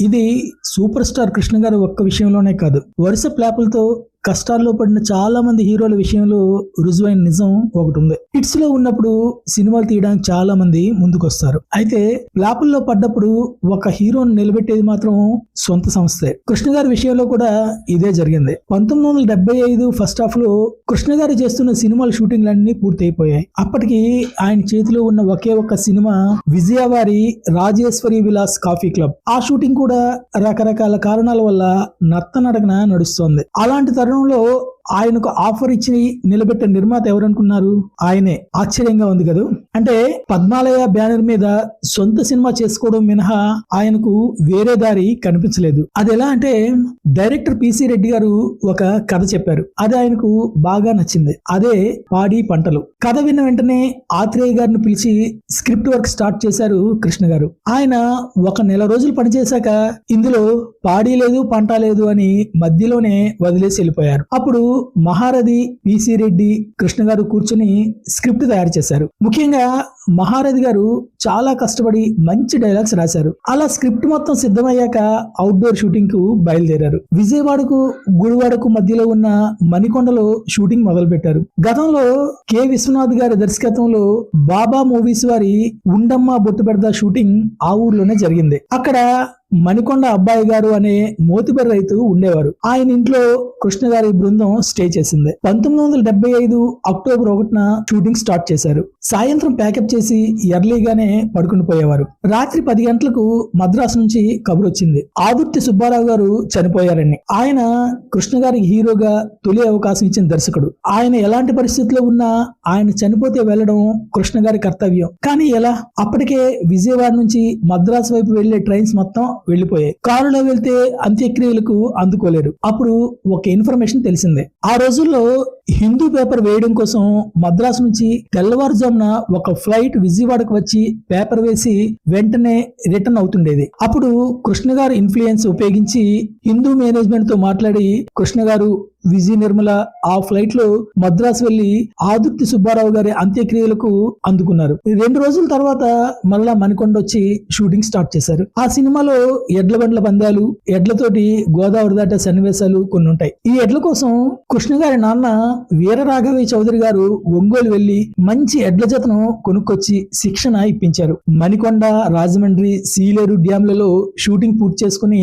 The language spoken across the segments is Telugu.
ఇది సూపర్ స్టార్ కృష్ణ గారి ఒక్క విషయంలోనే కాదు. వరుస ప్లాపులతో కష్టాల్లో పడిన చాలా మంది హీరోల విషయంలో రుజువైన నిజం ఒకటి ఉంది. హిట్స్లో ఉన్నప్పుడు సినిమాలు తీయడానికి చాలా మంది ముందుకొస్తారు. అయితే ఫ్లాపుల్లో పడ్డప్పుడు ఒక హీరోని నిలబెట్టేది మాత్రం సొంత సంస్థే. కృష్ణ గారి విషయంలో కూడా ఇదే జరిగింది. పంతొమ్మిది వందల డెబ్బై ఐదు ఫస్ట్ హాఫ్లో కృష్ణ గారు చేస్తున్న సినిమాల షూటింగ్లన్నీ పూర్తయిపోయాయి. అప్పటికి ఆయన చేతిలో ఉన్న ఒకే ఒక్క సినిమా విజయవారి రాజేశ్వరి విలాస్ కాఫీ క్లబ్. ఆ షూటింగ్ కూడా రకరకాల కారణాల వల్ల నత్తనడకన నడుస్తోంది. అలాంటి తరుణంలో ఆయనకు ఆఫర్ ఇచ్చి నిలబెట్టిన నిర్మాత ఎవరనుకున్నారు? ఆయనే. ఆశ్చర్యంగా ఉంది కదా? అంటే పద్మాలయ బ్యానర్ మీద సొంత సినిమా చేసుకోవడం మినహా ఆయనకు వేరే దారి కనిపించలేదు. అది ఎలా అంటే డైరెక్టర్ పిసి రెడ్డి గారు ఒక కథ చెప్పారు. అది ఆయనకు బాగా నచ్చింది. అదే పాడి పంటలు. కథ విన్న వెంటనే ఆత్రేయ గారిని పిలిచి స్క్రిప్ట్ వర్క్ స్టార్ట్ చేశారు కృష్ణ గారు. ఆయన ఒక నెల రోజులు పనిచేశాక ఇందులో పాడి లేదు పంట లేదు అని మధ్యలోనే వదిలేసి వెళ్ళిపోయారు. అప్పుడు మహారథి పిసి రెడ్డి కృష్ణ గారు కూర్చుని స్క్రిప్ట్ తయారు చేశారు. ముఖ్యంగా మహారథి గారు చాలా కష్టపడి మంచి డైలాగ్స్ రాశారు. అలా స్క్రిప్ట్ మొత్తం సిద్ధమయ్యాక అవుట్డోర్ షూటింగ్కు బయలుదేరారు. విజయవాడకు గుడివాడకు మధ్యలో ఉన్న మణికొండలో షూటింగ్ మొదలు పెట్టారు గతంలో కె. విశ్వనాథ్ గారి దర్శకత్వంలో బాబా మూవీస్ వారి ఉండమ్మ బొట్టు పెడదా షూటింగ్ ఆ ఊర్లోనే జరిగింది. అక్కడ మణికొండ అబ్బాయి గారు అనే మోతిబర్ రైతు ఉండేవారు. ఆయన ఇంట్లో కృష్ణ గారి బృందం స్టే చేసింది. పంతొమ్మిది వందల డెబ్బై ఐదు అక్టోబర్ ఒకటిన షూటింగ్ స్టార్ట్ చేశారు. సాయంత్రం ప్యాకప్ చేసి ఎర్లీగానే పడుకుని పోయేవారు. రాత్రి పది గంటలకు మద్రాసు నుంచి కబురు వచ్చింది ఆదుర్తి సుబ్బారావు గారు చనిపోయారని. ఆయన కృష్ణ గారికి హీరోగా తొలి అవకాశం ఇచ్చిన దర్శకుడు. ఆయన ఎలాంటి పరిస్థితుల్లో ఉన్నా ఆయన చనిపోతే వెళ్ళడం కృష్ణ గారి కర్తవ్యం. కానీ ఎలా? అప్పటికే విజయవాడ నుంచి మద్రాసు వైపు వెళ్ళే ట్రైన్స్ మొత్తం వెళ్ళిపోయాయి కారులో వెళ్తే అంత్యక్రియలకు అందుకోలేరు. అప్పుడు ఒక ఇన్ఫర్మేషన్ తెలిసిందే. ఆ రోజుల్లో హిందూ పేపర్ వేయడం కోసం మద్రాసు నుంచి తెల్లవారుజామున ఒక ఫ్లైట్ విజయవాడకు వచ్చి పేపర్ వేసి వెంటనే రిటర్న్ అవుతుండేది. అప్పుడు కృష్ణ గారు ఇన్ఫ్లుయెన్స్ ఉపయోగించి హిందూ మేనేజ్మెంట్తో మాట్లాడి కృష్ణ గారు విజయ నిర్మల ఆ ఫ్లైట్లో మద్రాసు వెళ్ళి ఆదుర్తి సుబ్బారావు గారి అంత్యక్రియలకు అందుకున్నారు. రెండు రోజుల తర్వాత మరలా మణికొండ వచ్చి షూటింగ్ స్టార్ట్ చేశారు. ఆ సినిమాలో ఎడ్ల బండ్ల పందాలు ఎడ్లతోటి గోదావరి దాటే సన్నివేశాలు కొన్ని ఉంటాయి ఈ ఎడ్ల కోసం కృష్ణ గారి నాన్న వీర చౌదరి గారు ఒంగోలు వెళ్ళి మంచి ఎడ్ల జతను కొనుక్కొచ్చి శిక్షణ ఇప్పించారు. మణికొండ రాజమండ్రి సీలేరు డ్యాంలలో షూటింగ్ పూర్తి చేసుకుని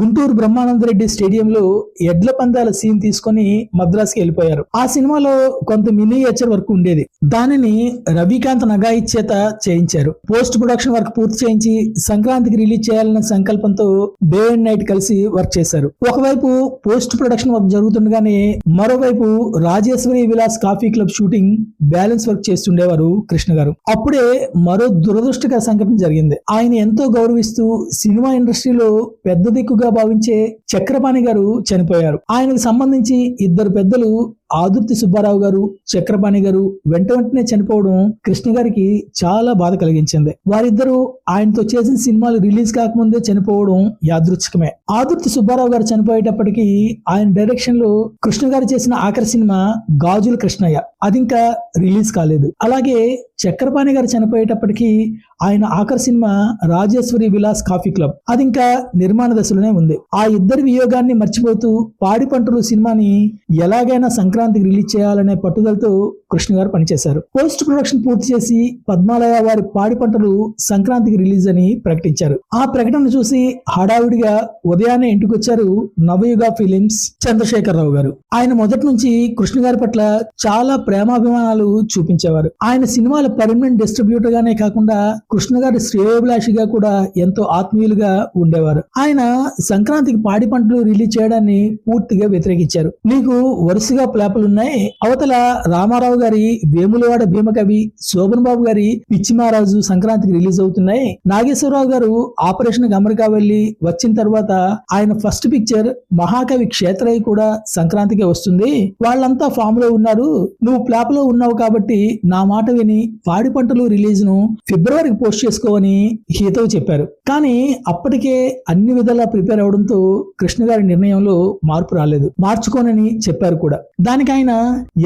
గుంటూరు బ్రహ్మానందరెడ్డి స్టేడియంలో ఎడ్ల పందాల సీన్ తీసుకొని మద్రాసుకి వెళ్ళిపోయారు. ఆ సినిమాలో కొంత మినియేచర్ వర్క్ ఉండేది. దానిని రవికాంత్ నగాయి చేత చేయించారు. పోస్ట్ ప్రొడక్షన్ వర్క్ పూర్తి చేయించి సంక్రాంతికి రిలీజ్ చేయాలన్న సంకల్పంతో డే అండ్ నైట్ కలిసి వర్క్ చేశారు. ఒకవైపు పోస్ట్ ప్రొడక్షన్ వర్క్ జరుగుతుండగానే మరోవైపు Rajeshwari Vilas coffee club shooting balance work చేస్తుండేవారు Krishna గారు. అప్పుడే మరో దురదృష్టకర సంఘటన జరిగింది. ఆయన ఎంతో గౌరవిస్తూ సినిమా ఇండస్ట్రీలో పెద్ద దిక్కుగా భావించే చక్రపాణి గారు చనిపోయారు. ఆయనకు సంబంధించి ఇద్దరు పెద్దలు ఆదుర్తి సుబ్బారావు గారు చక్రపాణి గారు వెంట వెంటనే చనిపోవడం కృష్ణ గారికి చాలా బాధ కలిగించింది. వారిద్దరూ ఆయనతో చేసిన సినిమాలు రిలీజ్ కాకముందే చనిపోవడం యాదృచ్ఛికమే. ఆదుర్తి సుబ్బారావు గారు చనిపోయేటప్పటికి ఆయన డైరెక్షన్లో కృష్ణ గారు చేసిన ఆఖరి సినిమా గాజుల కృష్ణయ్య. అది ఇంకా రిలీజ్ కాలేదు. అలాగే చక్రపాణి గారు చనిపోయేటప్పటికి ఆయన ఆఖరి cinema Rajeshwari Vilas coffee club. అది ఇంకా నిర్మాణ దశలోనే ఉంది. ఆ ఇద్దరి వియోగాన్ని మర్చిపోతూ పాడి పంటలు సినిమాని ఎలాగైనా సంక్రాంతి సంక్రాంతికి రిలీజ్ చేయాలనే పట్టుదలతో కృష్ణ గారు పనిచేశారు. పోస్ట్ ప్రొడక్షన్ పూర్తి చేసి పద్మాలయ వారి పాడి పంటలు సంక్రాంతికి రిలీజ్ అని ప్రకటించారు. ఆ ప్రకటన చూసి హడావిడిగా ఉదయాన్నే ఇంటికొచ్చారు నవయుగ ఫిలిమ్స్ చంద్రశేఖరరావు గారు. ఆయన మొదటి నుంచి కృష్ణ గారి పట్ల చాలా ప్రేమాభిమానాలు చూపించేవారు. ఆయన సినిమాల పర్మనెంట్ డిస్ట్రిబ్యూటర్ గానే కాకుండా కృష్ణ గారి శ్రేయోభిలాషిగా కూడా ఎంతో ఆత్మీయులుగా ఉండేవారు. ఆయన సంక్రాంతికి పాడి పంటలు రిలీజ్ చేయడాన్ని పూర్తిగా వ్యతిరేకించారు. నీకు వరుసగా ఉన్నాయి అవతల రామారావు గారి వేములవాడ భీమకవి శోభన్ బాబు గారి పిచ్చిమారాజు సంక్రాంతికి రిలీజ్ అవుతున్నాయి. నాగేశ్వరరావు గారు ఆపరేషన్కి అమెరికా వెళ్ళి వచ్చిన తర్వాత ఆయన ఫస్ట్ పిక్చర్ మహాకవి క్షేత్రయ్య కూడా సంక్రాంతికి వస్తుంది. వాళ్ళంతా ఫామ్లో ఉన్నారు. నువ్వు ప్లాప్లో ఉన్నావు కాబట్టి నా మాట విని పాడి పంటలు రిలీజ్ను ఫిబ్రవరికి పోస్ట్ చేసుకోవని హితవు చెప్పారు. కానీ అప్పటికే అన్ని విధాలా ప్రిపేర్ అవడంతో కృష్ణ గారి నిర్ణయంలో మార్పు రాలేదు. మార్చుకోనని చెప్పారు కూడా. దాని దానికి ఆయన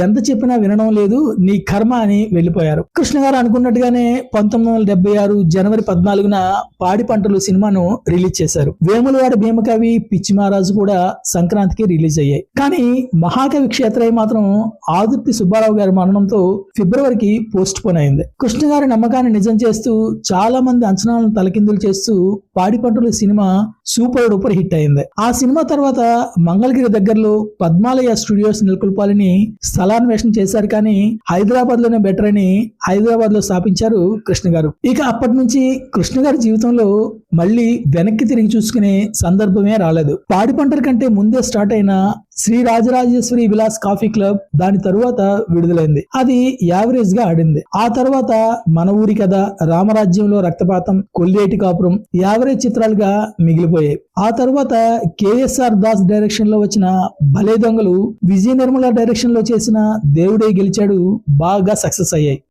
ఎంత చెప్పినా వినడం లేదు నీ కర్మ అని వెళ్ళిపోయారు. కృష్ణ గారు అనుకున్నట్టుగానే పంతొమ్మిది వందల డెబ్బై ఆరు జనవరి పద్నాలుగున పాడి పంటలు సినిమాను రిలీజ్ చేశారు. వేములవాడ భీమకవి పిచ్చి మహారాజు కూడా సంక్రాంతికి రిలీజ్ అయ్యాయి. కానీ మహాకవి క్షేత్రయ్య మాత్రం ఆదుర్తి సుబ్బారావు గారి మరణంతో ఫిబ్రవరికి పోస్ట్ పోన్ అయింది. కృష్ణ గారి నమ్మకాన్ని నిజం చేస్తూ చాలా మంది అంచనాలను తలకిందులు చేస్తూ పాడి పంటలు సినిమా సూపర్ డూపర్ హిట్ అయింది. ఆ సినిమా తర్వాత మంగళగిరి దగ్గరలో పద్మాలయ స్టూడియోస్ నెలకొల్పాలని స్థలాన్వేషణ చేశారు కానీ హైదరాబాద్లోనే బెటర్ అని హైదరాబాద్లో స్థాపించారు కృష్ణ గారు. ఇక అప్పటి నుంచి కృష్ణ గారి జీవితంలో మళ్ళీ వెనక్కి తిరిగి చూసుకునే సందర్భమే రాలేదు. పాడి పంటల కంటే ముందే స్టార్ట్ అయిన శ్రీ రాజరాజేశ్వరి విలాస్ కాఫీ క్లబ్ దాని తరువాత విడుదలైంది. అది యావరేజ్గా ఆడింది. ఆ తర్వాత మన ఊరి కథ రామరాజ్యంలో రక్తపాతం కొల్లేటి కాపురం యావరేజ్ చిత్రాలుగా మిగిలిపోయాయి. ఆ తర్వాత కేఎస్ఆర్ దాస్ డైరెక్షన్లో వచ్చిన భలే దొంగలు విజయ నిర్మల డైరెక్షన్లో చేసిన దేవుడే గెలిచాడు బాగా సక్సెస్ అయ్యాయి.